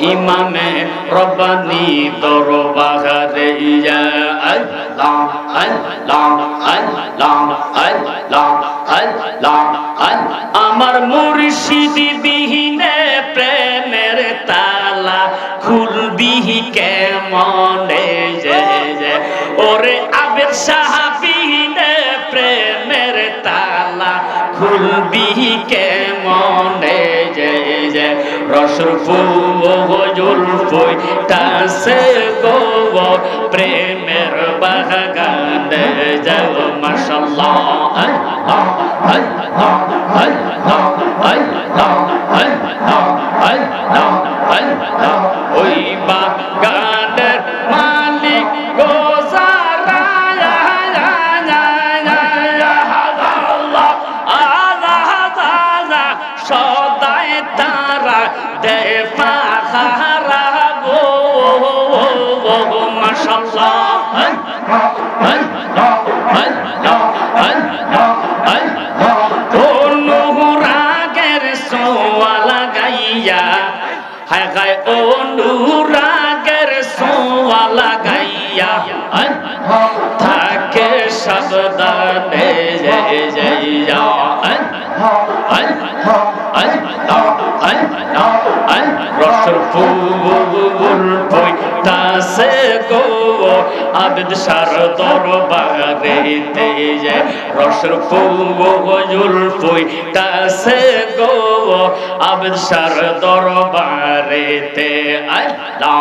ইমামে রব্বানি দরবারে আমার মুর্শিদ বিহীনে প্রেমের তালা খুলবি কেমনে? যে ওরে কুলবিকে মনে যে যে রসরফু জুলফুই তাসে গো প্রেমের বাগানে যাও মাশাল্লাহ আল্লাহ আল্লাহ আল্লাহ অনুরাগের সোয়া লাগাইয়া থাকে সাবধানে যাইয়া রসপুর ফুইতাছে গো আবেদ সার দরবারে যে রসর ফুল ফুইতাছে গো আবেদ সার দরবারে তে আল্লাহ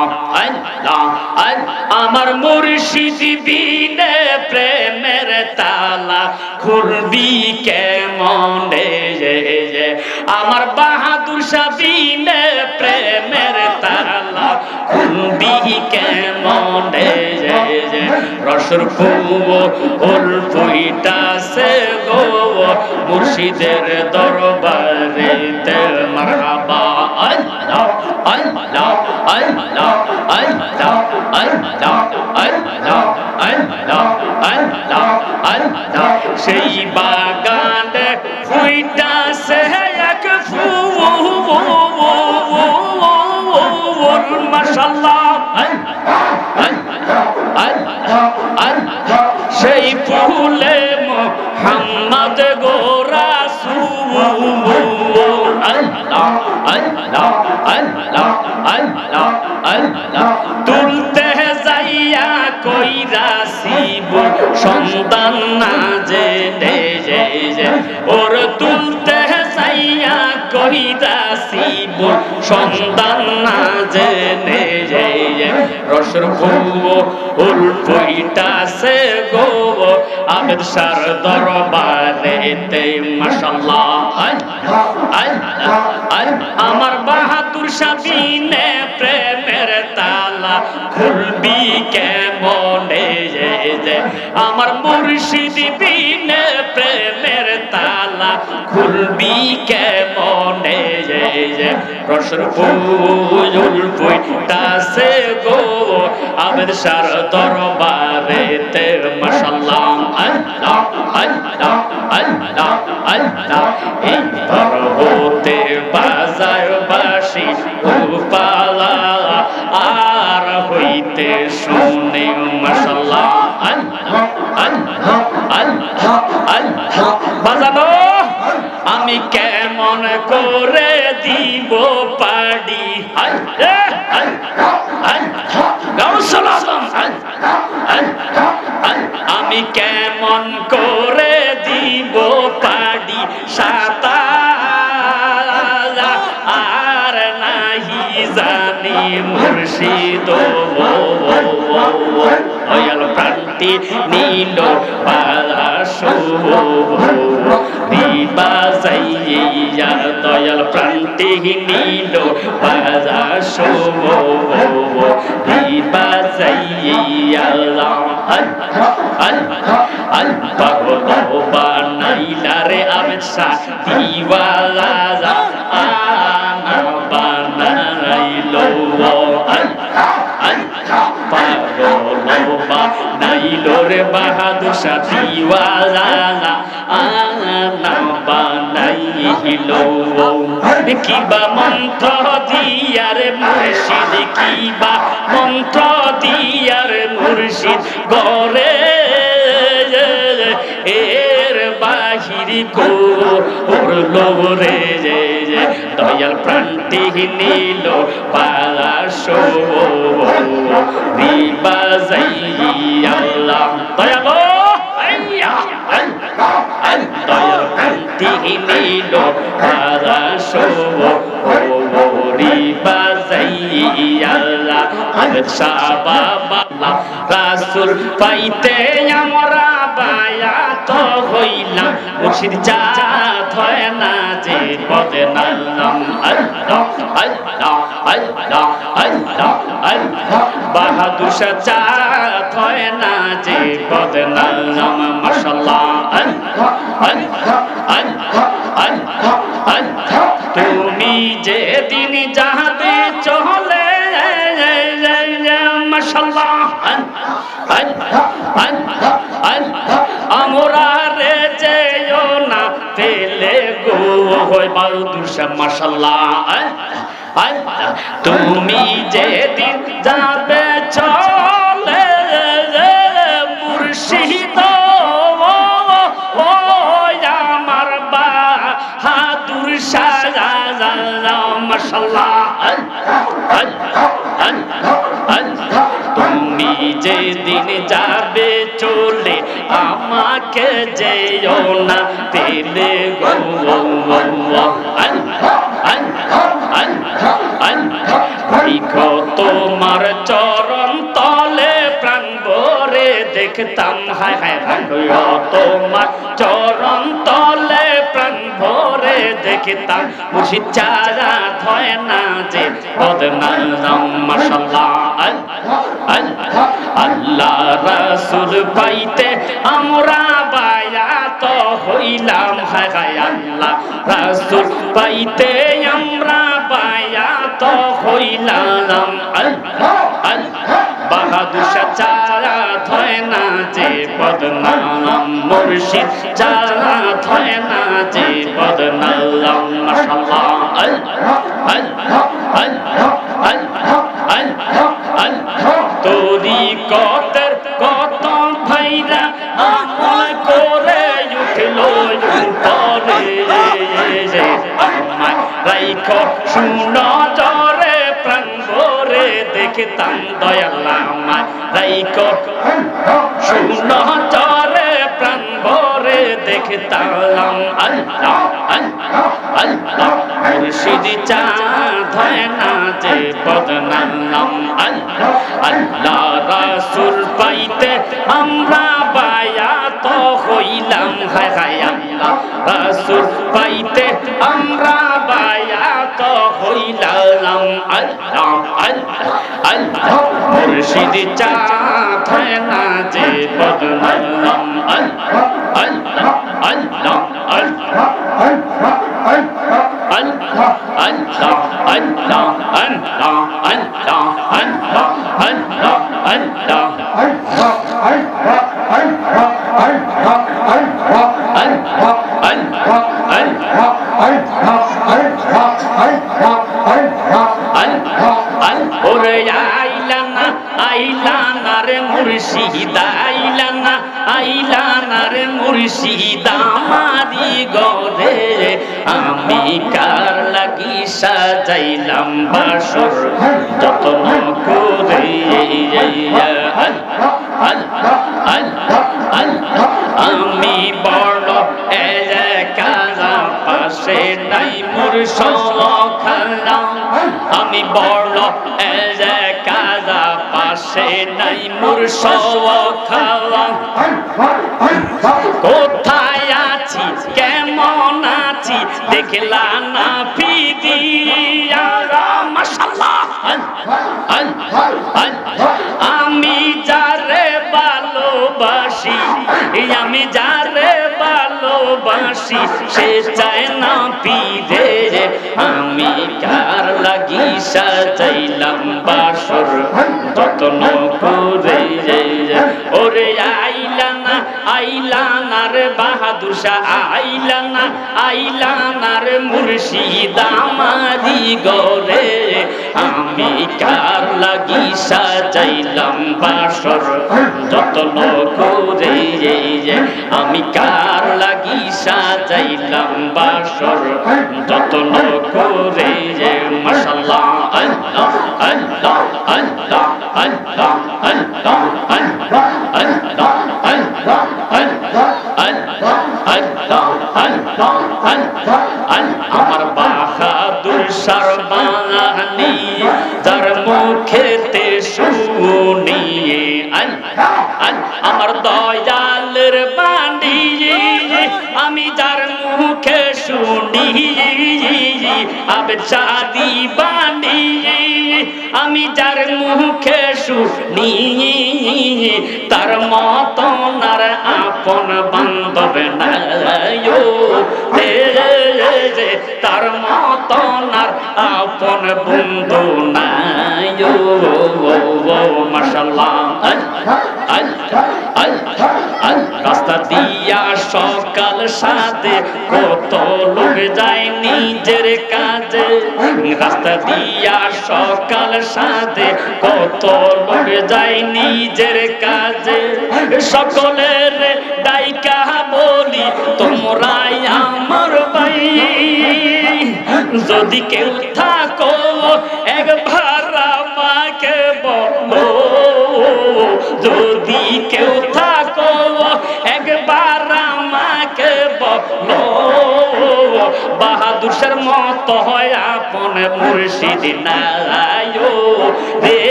আমার মুর্শিদ বিনে প্রেমের তালা খুলবি কেমনে? যে আমার বাহাদুর সাবিনে প্রেমের তালা খুলবি কেমনে? যে যে রসর ফুল ফুইটাছে গো। মুর্শিদের দরবারে তে মারহাবা আল্লাহ আল্লাহ আল্লাহ আল্লাহ আল্লাহ আল্লাহ আল্লাহ আল্লাহ আল্লাহ। সেই বাগানে ফুইটাছে এক ফুল। রাসিব, সন্তান না যে ওর তুলতে চাইয়া রাসিব সন্তান না যে রসর গো। সার দরবারে তে আমার বা সাবিনে প্রেমের তালা খুলবি যে আমার মুর্শিদ বিনে প্রেমের তালা খুলবি কেমনে? যে গো আবেদ সার দরবারে তে আল্লাহ আল্লাহ আল্লাহ আল্লাহ, এই হতে বাজার বাসি পালা আর হইতে শুনে আল্লাহ বাজানো আমি কেমন করে দিব পাডি? আমি কেমন করে মুর্শিদ অয়াল প্রান্তি নীল পালা দয়াল প্রান্তি নীল পালা শুভ দিবা যাইয়া আল্লাহ বানাইলা দিওয়ালা পাগল বানাইলো রে বাহাদুর সা দিওয়ালা আনা বানাইলো। কিবা মন্ত্র দিয়ার মুর্শিদ কিবা মন্ত্র দিয়ার মুর্শিদ, গরে এর বাহির করল রে। যে দয়াল প্রাণটি নিল পালাশো। রিবা আল্লাহ রাসুল পাইতে আমরা বায়াত হইলাম। মুর্শিদ জাত হয় না যে বদনাম আল্লাহ আল্লাহ আল্লাহ আল্লাহ আল্লাহ। বাহাদুর সাজাত হয় না যে বদনাম মাশাআল্লাহ, আল্লাহ আল্লাহ আল্লাহ আল্লাহ তুমি যে দিন যাহাতে মাশাআল্লাহ আমরা রে যেও না পেলে গো হয় বাউদুর শাহ মাশাআল্লাহ তুমি যেদিন যাবে চলে মুর্শিদ আমার বা হাদুর শাহ মাশাআল্লাহ তুমি যেদিন যাবে চলে আমাকে যেও না পেলে গো তোমার চরণ তলে প্রাণ ভরে দেখতাম হায় হায় রাখো তোমার চরণ তলে প্রাণ ভরে দেখতাম, মুর্শিদ চারা ধয় না যে বদনাম মাশাল্লাহ আল্লাহ রাসুল পাইতে আমরা বায়াত হইলাম। হায় আল্লাহ রাসুল পাইতে আমরা বায়াত হইলাম। বাহাদুর চারা ধয় না যে বদনাম, মুর্শিদ চারা ধয় তোরি কতর কত ভাইরা আমার করে উঠল পরে রাইখ শুন জরে প্রাঙ্গরে দেখতাম দয়াল। আমার রাইখ শুন দেখতাম আল্লাহ আল্লাহ আল্লাহ। মুর্শিদ চা ধয় না যে বদনাম আল্লাহ আল্লাহ, রাসুল পাইতে আমরা বায়াত হইলাম। হায় হায়, আল্লাহ, রাসুল পাইতে আমরা বায়াত হইলাম। আল্লাহ আল্লাহ আল্লাহ। মুর্শিদ চা ধয় না যে বদনাম আল্লাহ আল্লাহ। আল্লাহ আল্লাহ আল্লাহ আল্লাহ আল্লাহ আল্লাহ আল্লাহ আল্লাহ আল্লাহ আল্লাহ ওরে আইলানা আইলানা রে মুর্শিদ আইলানা আইলানা মুর্শিদ আমারি গরে আমি কার লাগি সাজাইলাম বাসর? যত্ন করে আমি বড় কারা পাশে নাই মোর আমি বড় কারা পাশে নাই মোর কোথায় আছি? কেমন আছি? দেখলা না ফিদিয়া মাশাআল্লাহ। আমি যারে ভালোবাসি, আমি যারে ভালোবাসি, সে চায় না পিরে আমি কার লাগি সাজাইলাম বাসর, যত্ন করে। দুষা আইলানা আইলানার মুর্শিদ গরে আমি কার লাগি সাজাইলাম বাসর, যত লোক রে আমি কার লাগি সাজাইলাম বাসর, যত লোক রে আমার দয়ালের বাণী। আমি যার মুখে শুনি। আবে চাঁদি বাণী। আমি যার মুখে শুনি। তার মতন আর আপন বান্ধব তার মতন আর আপন বন্ধু নাইও রাস্তা দিয়া সকাল সাথে কত লোক যায় নিজের কাজে। রাস্তা দিয়া সকাল সাথে কত লোক যায় নিজের কাজে। সকলের ডাইকা বলি, তোমরাই আমার ভাই। যদি কেউ থাকো এক একবার আমাকে বলো, যদি কেউ থাকো, একবার আমাকে বলো। বাহাদুরের মত হয় আপন মুর্শিদ নায়ো রে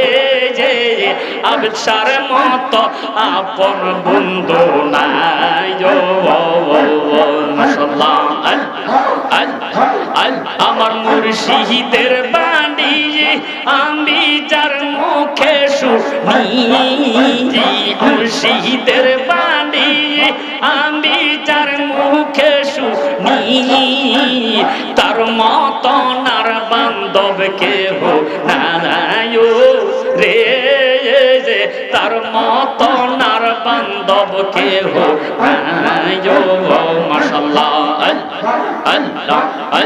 যে আবসার মত আপন বন্ধু মাশাল্লাহ আমার মুর্শিদের বাণী, আমি যার মুখে শুনি। মুর্শিদের বাণী, আমি যার মুখে শুনি। তার মতন আর বান্ধব কেহ নারায়ো রে রে তার মতন আর বান্ধব কেহ নারায়ো মাশাল্লাহ আল্লাহ আল্লাহ আল্লাহ